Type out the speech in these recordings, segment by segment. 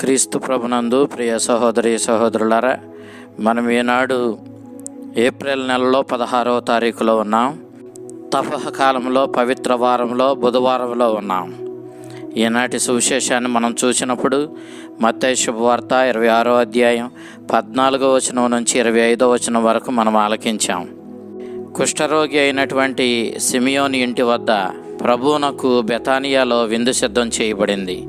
క్రీస్తు ప్రభునందు ప్రియ సహోదరి సహోదరులారా మనం ఈనాడు ఏప్రిల్ నెలలో పదహారవ తారీఖులో ఉన్నాం. తపహ కాలంలో పవిత్ర వారంలో బుధవారంలో ఉన్నాం. ఈనాటి సువిశేషాన్ని మనం చూసినప్పుడు మత్తయి శుభవార్త ఇరవై ఆరో అధ్యాయం పద్నాలుగో వచనం నుంచి ఇరవై ఐదో వచనం వరకు మనం ఆలకించాం. కుష్ఠరోగి అయినటువంటి సిమియోని ఇంటి వద్ద ప్రభువునకు బెతానియాలో విందు సిద్ధం చేయబడింది.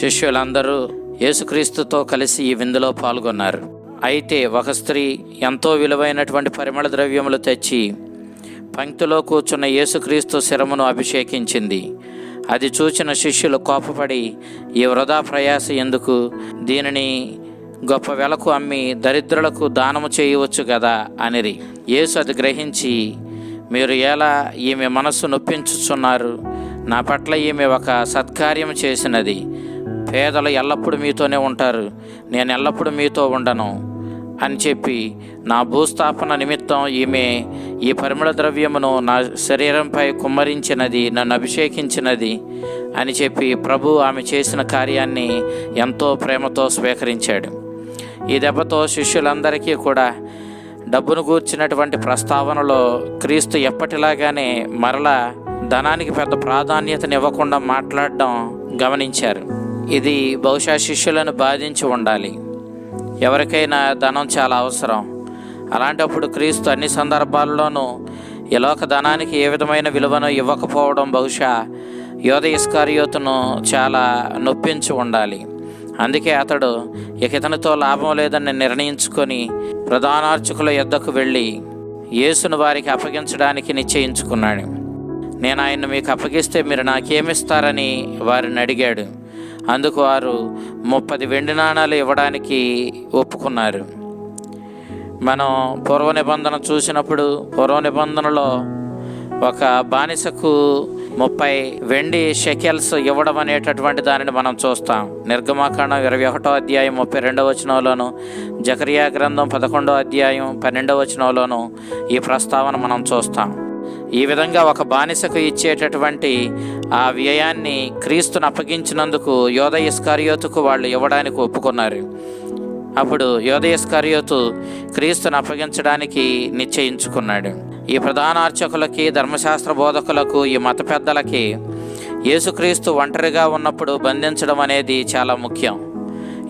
శిష్యులందరూ యేసుక్రీస్తుతో కలిసి ఈ విందులో పాల్గొన్నారు. అయితే ఒక స్త్రీ ఎంతో విలువైనటువంటి పరిమళ ద్రవ్యములు తెచ్చి పంక్తిలో కూర్చున్న యేసుక్రీస్తు శిరమును అభిషేకించింది. అది చూచిన శిష్యులు కోపపడి ఈ వృధా ప్రయాస ఎందుకు? దీనిని గొప్ప వెలకు అమ్మి దరిద్రులకు దానము చేయవచ్చు కదా అనిరి. యేసు అది గ్రహించి మీరు ఎలా ఈమె మనస్సు నొప్పించుచున్నారు? నా పట్ల ఈమె ఒక సత్కార్యం చేసినది. పేదలు ఎల్లప్పుడూ మీతోనే ఉంటారు. నేను ఎల్లప్పుడూ మీతో ఉండను అని చెప్పి నా భూస్థాపన నిమిత్తం ఈమె ఈ పరిమళ ద్రవ్యమును నా శరీరంపై కుమ్మరించినది నన్ను అభిషేకించినది అని చెప్పి ప్రభు ఆమె చేసిన కార్యాన్ని ఎంతో ప్రేమతో స్వీకరించాడు. ఈ దెబ్బతో శిష్యులందరికీ కూడా డబ్బును గూర్చినటువంటి ప్రస్తావనలో క్రీస్తు ఎప్పటిలాగానే మరలా ధనానికి పెద్ద ప్రాధాన్యతనివ్వకుండా మాట్లాడడం గమనించారు. ఇది బహుశా శిష్యులను బాధించి ఉండాలి. ఎవరికైనా ధనం చాలా అవసరం. అలాంటప్పుడు క్రీస్తు అన్ని సందర్భాల్లోనూ ఈ లోక ధనానికి ఏ విధమైన విలువను ఇవ్వకపోవడం బహుశా యోధ ఇస్కారియోతును చాలా నొప్పించి ఉండాలి. అందుకే అతడు ఇక ఇతనితో లాభం లేదని నిర్ణయించుకొని ప్రధానార్చకుల యొద్దకు వెళ్ళి యేసును వారికి అప్పగించడానికి నిశ్చయించుకున్నాడు. నేను ఆయన్ను మీకు అప్పగిస్తే మీరు నాకేమిస్తారని వారిని అడిగాడు. అందుకు వారు ముప్పది వెండి నాణాలు ఇవ్వడానికి ఒప్పుకున్నారు. మనం పూర్వ నిబంధన చూసినప్పుడు పూర్వ నిబంధనలో ఒక బానిసకు ముప్పై వెండి షెకెల్స్ ఇవ్వడం అనేటటువంటి దానిని మనం చూస్తాం. నిర్గమాకాండం ఇరవై ఒకటో అధ్యాయం ముప్పై రెండవ వచనంలోను జకరియా గ్రంథం పదకొండో అధ్యాయం పన్నెండవ వచనంలోను ఈ ప్రస్తావన మనం చూస్తాం. ఈ విధంగా ఒక బానిసకు ఇచ్చేటటువంటి ఆ వ్యయాన్ని క్రీస్తును అప్పగించినందుకు యోధ ఇస్కారియోతుకు వాళ్ళు ఇవ్వడానికి ఒప్పుకున్నారు. అప్పుడు యోదయస్కర్యోతు క్రీస్తును అప్పగించడానికి నిశ్చయించుకున్నాడు. ఈ ప్రధాన అర్చకులకి ధర్మశాస్త్ర బోధకులకు ఈ మత పెద్దలకి యేసుక్రీస్తు ఒంటరిగా ఉన్నప్పుడు బంధించడం అనేది చాలా ముఖ్యం.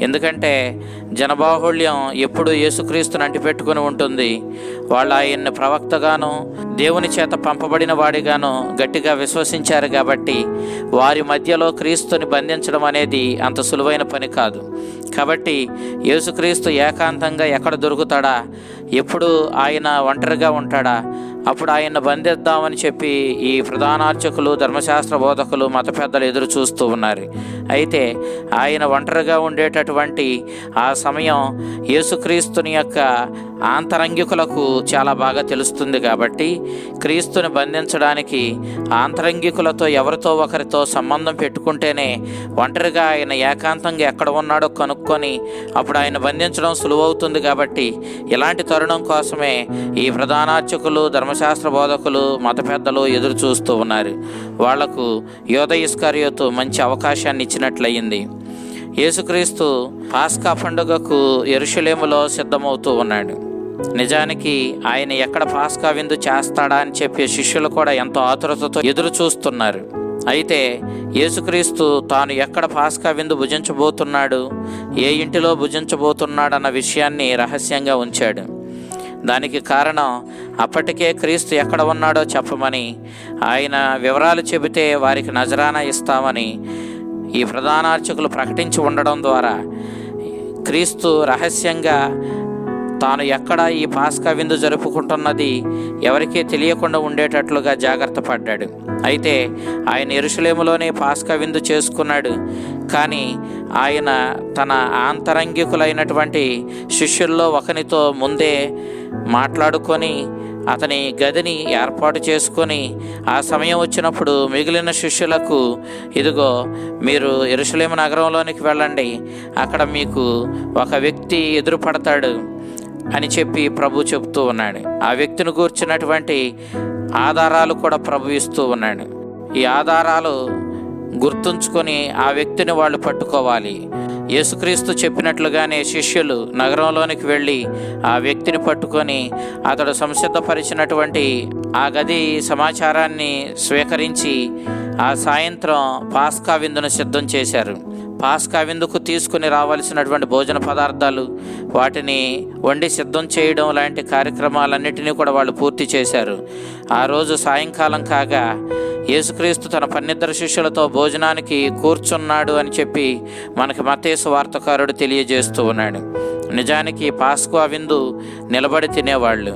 ఎందుకంటే జనబాహుళ్యం ఎప్పుడు యేసుక్రీస్తుని అంటిపెట్టుకుని ఉంటుంది. వాళ్ళు ఆయన్ని ప్రవక్తగాను దేవుని చేత పంపబడిన వాడిగాను గట్టిగా విశ్వసించారు కాబట్టి వారి మధ్యలో క్రీస్తుని బంధించడం అనేది అంత సులువైన పని కాదు. కాబట్టి యేసుక్రీస్తు ఏకాంతంగా ఎక్కడ దొరుకుతాడా? ఎప్పుడు ఆయన ఒంటరిగా ఉంటాడా? అప్పుడు ఆయన బంధిద్దామని చెప్పి ఈ ప్రధానార్చకులు ధర్మశాస్త్ర బోధకులు మత పెద్దలు ఎదురు చూస్తూ ఉన్నారు. అయితే ఆయన ఒంటరిగా ఉండేటటువంటి ఆ సమయం యేసుక్రీస్తుని యొక్క ఆంతరంగికులకు చాలా బాగా తెలుస్తుంది కాబట్టి క్రీస్తుని బంధించడానికి ఆంతరంగికులతో ఎవరితో ఒకరితో సంబంధం పెట్టుకుంటేనే ఒంటరిగా ఆయన ఏకాంతంగా ఎక్కడ ఉన్నాడో కనుక్కొని అప్పుడు ఆయన బంధించడం సులువవుతుంది కాబట్టి ఇలాంటి తరుణం కోసమే ఈ ప్రధానార్చకులు ధర్మశాస్త్ర బోధకులు మత పెద్దలు ఎదురు చూస్తూ ఉన్నారు. వాళ్ళకు యోధ ఇస్కారియోతు మంచి అవకాశాన్ని ఇచ్చినట్లయింది యేసుక్రీస్తు పాస్కా పండుగకు ఎరుషులేములో సిద్ధమవుతూ ఉన్నాడు. నిజానికి ఆయన ఎక్కడ పాస్కా విందు చేస్తాడా అని చెప్పి శిష్యులు కూడా ఎంతో ఆతురతతో ఎదురు చూస్తున్నారు. అయితే యేసుక్రీస్తు తాను ఎక్కడ పాస్కా విందు భుజించబోతున్నాడు ఏ ఇంటిలో భుజించబోతున్నాడన్న విషయాన్ని రహస్యంగా ఉంచాడు. దానికి కారణం అప్పటికే క్రీస్తు ఎక్కడ ఉన్నాడో చెప్పమని ఆయన వివరాలు చెబితే వారికి నజరానా ఇస్తామని ఈ ప్రధానార్చకులు ప్రకటించి ఉండడం ద్వారా క్రీస్తు రహస్యంగా తాను ఎక్కడ ఈ పాస్కా విందు జరుపుకుంటున్నది ఎవరికీ తెలియకుండా ఉండేటట్లుగా జాగ్రత్త పడ్డాడు. అయితే ఆయన ఎరుషలేములోనే పాస్కా విందు చేసుకున్నాడు. కానీ ఆయన తన ఆంతరంగికులైనటువంటి శిష్యుల్లో ఒకనితో ముందే మాట్లాడుకొని అతని గదిని ఏర్పాటు చేసుకొని ఆ సమయం వచ్చినప్పుడు మిగిలిన శిష్యులకు ఇదిగో మీరు ఎరుసలేము నగరంలోనికి వెళ్ళండి. అక్కడ మీకు ఒక వ్యక్తి ఎదురుపడతాడు అని చెప్పి ప్రభు చెబుతూ ఉన్నాడు. ఆ వ్యక్తిని కూర్చున్నటువంటి ఆధారాలు కూడా ప్రభు ఇస్తూ ఉన్నాడు. ఈ ఆధారాలు గుర్తుంచుకొని ఆ వ్యక్తిని వాళ్ళు పట్టుకోవాలి. యేసుక్రీస్తు చెప్పినట్లుగానే శిష్యులు నగరంలోనికి వెళ్ళి ఆ వ్యక్తిని పట్టుకొని అతడు సంసిద్ధపరిచినటువంటి ఆ గది సమాచారాన్ని స్వీకరించి ఆ సాయంత్రం పాస్కా విందును సిద్ధం చేశారు. పాస్కా విందుకు తీసుకుని రావాల్సినటువంటి భోజన పదార్థాలు వాటిని వండి సిద్ధం చేయడం లాంటి కార్యక్రమాలన్నిటినీ కూడా వాళ్ళు పూర్తి చేశారు. ఆ రోజు సాయంకాలం కాగా యేసుక్రీస్తు తన పన్నిద్దరు శిష్యులతో భోజనానికి కూర్చున్నాడు అని చెప్పి మనకి మతేసు వార్తకారుడు తెలియజేస్తూ ఉన్నాడు. నిజానికి పాస్కువా విందు నిలబడి తినేవాళ్ళు.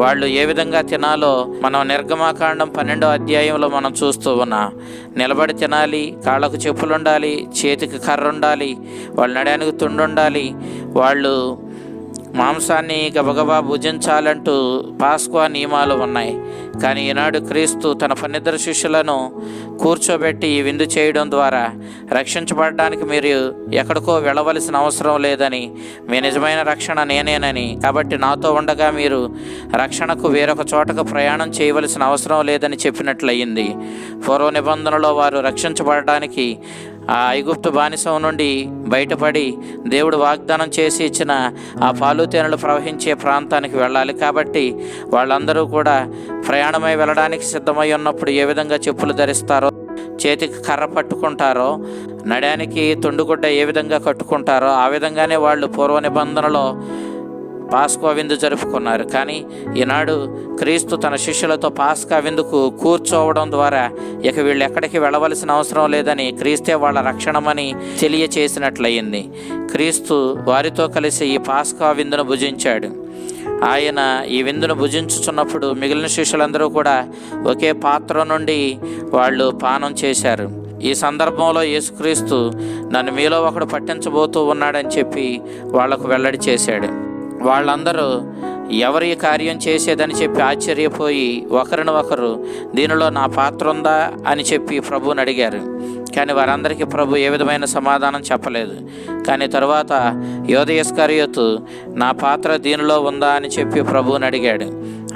వాళ్ళు ఏ విధంగా తినాలో మనం నిర్గమాకాండం పన్నెండో అధ్యాయంలో మనం చూస్తూ ఉన్నా నిలబడి తినాలి కాళ్ళకు చెప్పులు ఉండాలి చేతికి కర్ర ఉండాలి వాళ్ళు నడానికి తుండుండాలి వాళ్ళు మాంసాన్ని గబగబా భుజించాలంటూ పాస్కువా నియమాలు ఉన్నాయి. కానీ ఈనాడు క్రీస్తు తన పన్నిద్దరు శిష్యులను కూర్చోబెట్టి ఈ విందు చేయడం ద్వారా రక్షించబడడానికి మీరు ఎక్కడికో వెళ్ళవలసిన అవసరం లేదని మీ నిజమైన రక్షణ నేనేనని కాబట్టి నాతో ఉండగా మీరు రక్షణకు వేరొక చోటకు ప్రయాణం చేయవలసిన అవసరం లేదని చెప్పినట్లయింది. పూర్వ నిబంధనలో వారు రక్షించబడడానికి ఆ ఐగుప్తు బానిసం నుండి బయటపడి దేవుడు వాగ్దానం చేసి ఇచ్చిన ఆ పాలుతేనెలు ప్రవహించే ప్రాంతానికి వెళ్ళాలి. కాబట్టి వాళ్ళందరూ కూడా ప్రయాణమై వెళ్ళడానికి సిద్ధమై ఉన్నప్పుడు ఏ విధంగా చెప్పులు ధరిస్తారో చేతికి కర్ర పట్టుకుంటారో నడానికి తుండుగుడ్డ ఏ విధంగా కట్టుకుంటారో ఆ విధంగానే వాళ్ళు పూర్వ నిబంధనలో పాస్కా విందు జరుపుకున్నారు. కానీ ఈనాడు క్రీస్తు తన శిష్యులతో పాస్కా విందుకు కూర్చోవడం ద్వారా ఇక వీళ్ళు ఎక్కడికి వెళ్ళవలసిన అవసరం లేదని క్రీస్తే వాళ్ళ రక్షణమని తెలియచేసినట్లయింది. క్రీస్తు వారితో కలిసి ఈ పాస్కా విందును భుజించాడు. ఆయన ఈ విందును భుజించుచున్నప్పుడు మిగిలిన శిష్యులందరూ కూడా ఒకే పాత్ర నుండి వాళ్ళు పానం చేశారు. ఈ సందర్భంలో యేసుక్రీస్తు నన్ను మీలో ఒకడు పట్టించబోతూ ఉన్నాడని చెప్పి వాళ్ళకు వెల్లడి చేశాడు. వాళ్ళందరూ ఎవరి కార్యం చేసేదని చెప్పి ఆశ్చర్యపోయి ఒకరిని ఒకరు దీనిలో నా పాత్ర ఉందా? అని చెప్పి ప్రభువుని అడిగారు. కానీ వారందరికీ ప్రభు ఏ విధమైన సమాధానం చెప్పలేదు. కానీ తరువాత యోదయస్కర్యోతు నా పాత్ర దీనిలో ఉందా? అని చెప్పి ప్రభువుని అడిగాడు.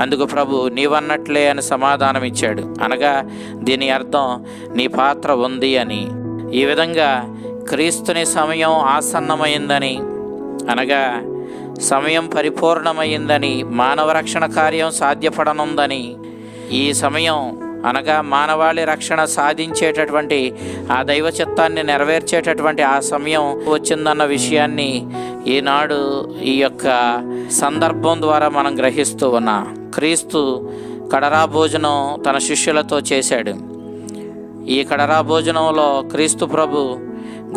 అందుకు ప్రభు నీవన్నట్లే అని సమాధానం ఇచ్చాడు. అనగా దీని అర్థం నీ పాత్ర ఉంది అని. ఈ విధంగా క్రీస్తుని సమయం ఆసన్నమైందని. అనగా సమయం పరిపూర్ణమైందని మానవ రక్షణ కార్యం సాధ్యపడనుందని. ఈ సమయం అనగా మానవాళి రక్షణ సాధించేటటువంటి ఆ దైవ చిత్తాన్ని నెరవేర్చేటటువంటి ఆ సమయం వచ్చిందన్న విషయాన్ని ఈనాడు ఈ యొక్క సందర్భం ద్వారా మనం గ్రహిస్తూ ఉన్నా. క్రీస్తు కడరా భోజనం తన శిష్యులతో చేశాడు. ఈ కడరా భోజనంలో క్రీస్తు ప్రభు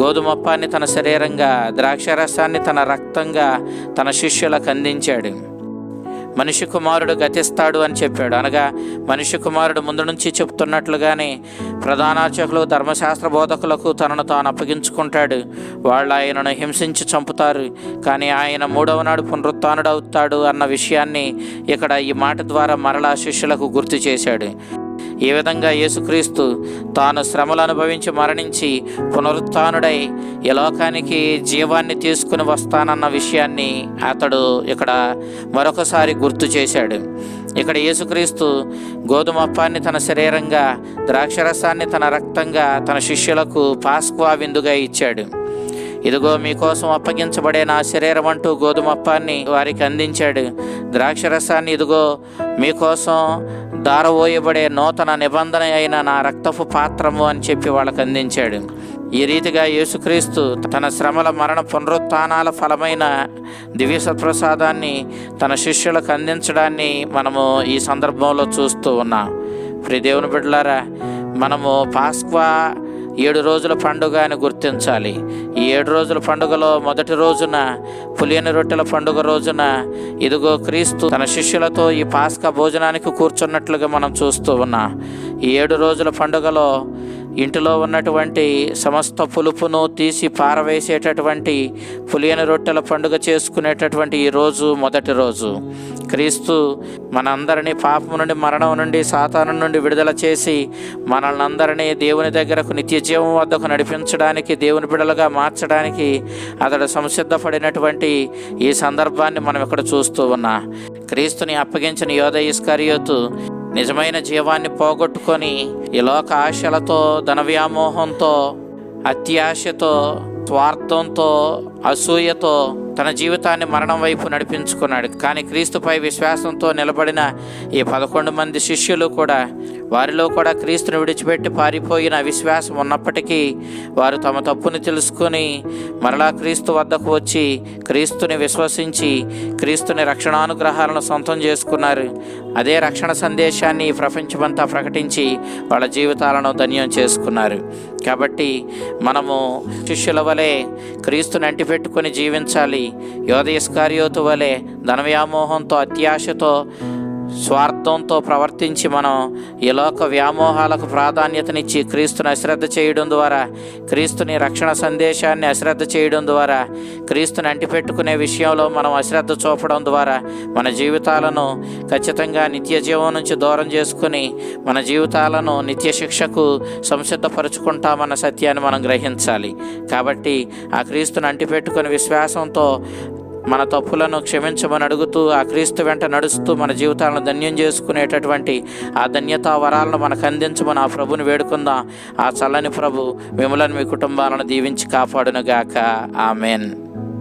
గోధుమప్పాన్ని తన శరీరంగా ద్రాక్షరసాన్ని తన రక్తంగా తన శిష్యులకు అందించాడు. మనిషి కుమారుడు గతిస్తాడు అని చెప్పాడు. అనగా మనిషి కుమారుడు ముందు నుంచి చెప్తున్నట్లుగానే ప్రధానార్చకులు ధర్మశాస్త్ర బోధకులకు తనను తాను అప్పగించుకుంటాడు. వాళ్ళు ఆయనను హింసించి చంపుతారు. కానీ ఆయన మూడవ నాడు పునరుత్డవుతాడు అన్న విషయాన్ని ఇక్కడ ఈ మాట ద్వారా మరలా శిష్యులకు గుర్తు చేశాడు. ఈ విధంగా యేసుక్రీస్తు తాను శ్రమలు అనుభవించి మరణించి పునరుత్డై ఈ లోకానికి జీవాన్ని తీసుకుని వస్తానన్న విషయాన్ని అతడు ఇక్కడ మరొకసారి గుర్తు చేశాడు. ఇక్కడ యేసుక్రీస్తు గోధుమప్పాన్ని తన శరీరంగా ద్రాక్షరసాన్ని తన రక్తంగా తన శిష్యులకు పాస్క్వా విందుగా ఇచ్చాడు. ఇదిగో మీకోసం అప్పగించబడే నా శరీరం అంటూ గోధుమప్పాన్ని వారికి అందించాడు. ద్రాక్షరసాన్ని ఇదిగో మీకోసం దారవోయబడే నూతన నిబంధన అయిన నా రక్తపు పాత్రము అని చెప్పి వాళ్ళకు అందించాడు. ఈ రీతిగా యేసుక్రీస్తు తన శ్రమల మరణ పునరుత్నాల ఫలమైన దివ్య సత్ప్రసాదాన్ని తన శిష్యులకు అందించడాన్ని మనము ఈ సందర్భంలో చూస్తూ ఉన్నాం. ప్రియ దేవుని బిడ్డలారా మనము పాస్క్వా ఏడు రోజుల పండుగ అని గుర్తించాలి. ఈ ఏడు రోజుల పండుగలో మొదటి రోజున పులియని రొట్టెల పండుగ రోజున ఇదిగో క్రీస్తు తన శిష్యులతో ఈ పాస్కా భోజనానికి కూర్చున్నట్లుగా మనం చూస్తూ ఉన్నాం. ఈ ఏడు రోజుల పండుగలో ఇంటిలో ఉన్నటువంటి సమస్త పులుపును తీసి పారవేసేటటువంటి పులియని రొట్టెల పండుగ చేసుకునేటటువంటి ఈ రోజు మొదటి రోజు. క్రీస్తు మనందరినీ పాపం నుండి మరణం నుండి సాతాను నుండి విడుదల చేసి మనల్ని అందరినీ దేవుని దగ్గరకు నిత్య జీవం వద్దకు నడిపించడానికి దేవుని బిడలుగా మార్చడానికి అతడు సంసిద్ధపడినటువంటి ఈ సందర్భాన్ని మనం ఇక్కడ చూస్తూ ఉన్నా. క్రీస్తుని అప్పగించిన యోధ ఇస్కరియోతు నిజమైన జీవాన్ని పోగొట్టుకొని ఈ లోక ఆశలతో ధన వ్యామోహంతో అత్యాశతో స్వార్థంతో అసూయతో తన జీవితాన్ని మరణం వైపు నడిపించుకున్నాడు. కానీ క్రీస్తుపై విశ్వాసంతో నిలబడిన ఈ పదకొండు మంది శిష్యులు కూడా వారిలో కూడా క్రీస్తును విడిచిపెట్టి పారిపోయిన విశ్వాసం ఉన్నప్పటికీ వారు తమ తప్పుని తెలుసుకొని మరలా క్రీస్తు వద్దకు వచ్చి క్రీస్తుని విశ్వసించి క్రీస్తుని రక్షణానుగ్రహాలను సొంతం చేసుకున్నారు. అదే రక్షణ సందేశాన్ని ప్రపంచమంతా ప్రకటించి వాళ్ళ జీవితాలను ధన్యం చేసుకున్నారు. కాబట్టి మనము శిష్యుల వలె క్రీస్తుని అంటిపెట్టుకొని జీవించాలి. యోదయస్కార్యోతు వలె ధనవ్యామోహంతో అత్యాశతో స్వార్థంతో ప్రవర్తించి మనం ఈ లోక వ్యామోహాలకు ప్రాధాన్యతనిచ్చి క్రీస్తుని అశ్రద్ధ చేయడం ద్వారా క్రీస్తుని రక్షణ సందేశాన్ని అశ్రద్ధ చేయడం ద్వారా క్రీస్తుని అంటిపెట్టుకునే విషయంలో మనం అశ్రద్ధ చూపడం ద్వారా మన జీవితాలను ఖచ్చితంగా నిత్య జీవం నుంచి దూరం చేసుకుని మన జీవితాలను నిత్య శిక్షకు సంసిద్ధపరుచుకుంటామన్న సత్యాన్ని మనం గ్రహించాలి. కాబట్టి ఆ క్రీస్తుని అంటిపెట్టుకుని విశ్వాసంతో మన తప్పులను క్షమించమని అడుగుతూ ఆ క్రీస్తు వెంట నడుస్తూ మన జీవితాలను ధన్యం చేసుకునేటటువంటి ఆ ధన్యతా వరాలను మనకు అందించమని ఆ ప్రభుని వేడుకుందాం. ఆ చల్లని ప్రభు మిమ్మలను మీ కుటుంబాలను దీవించి కాపాడునుగాక. ఆమెన్.